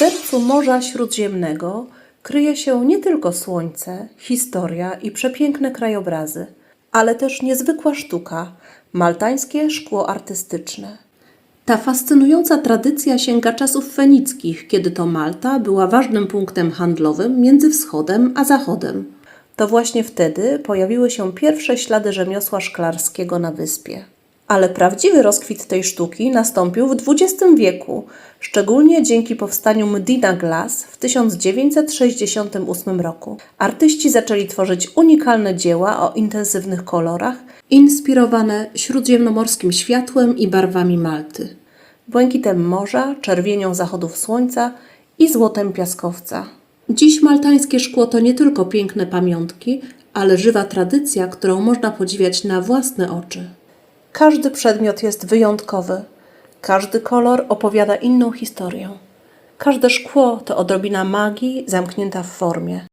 sercu Morza Śródziemnego kryje się nie tylko słońce, historia i przepiękne krajobrazy, ale też niezwykła sztuka maltańskie szkło artystyczne. Ta fascynująca tradycja sięga czasów fenickich, kiedy to Malta była ważnym punktem handlowym między wschodem a zachodem. To właśnie wtedy pojawiły się pierwsze ślady rzemiosła szklarskiego na wyspie. Ale prawdziwy rozkwit tej sztuki nastąpił w XX wieku, szczególnie dzięki powstaniu Medina Glass w 1968 roku. Artyści zaczęli tworzyć unikalne dzieła o intensywnych kolorach, inspirowane śródziemnomorskim światłem i barwami Malty, błękitem morza, czerwienią zachodów słońca i złotem piaskowca. Dziś maltańskie szkło to nie tylko piękne pamiątki, ale żywa tradycja, którą można podziwiać na własne oczy. Każdy przedmiot jest wyjątkowy, każdy kolor opowiada inną historię. Każde szkło to odrobina magii zamknięta w formie.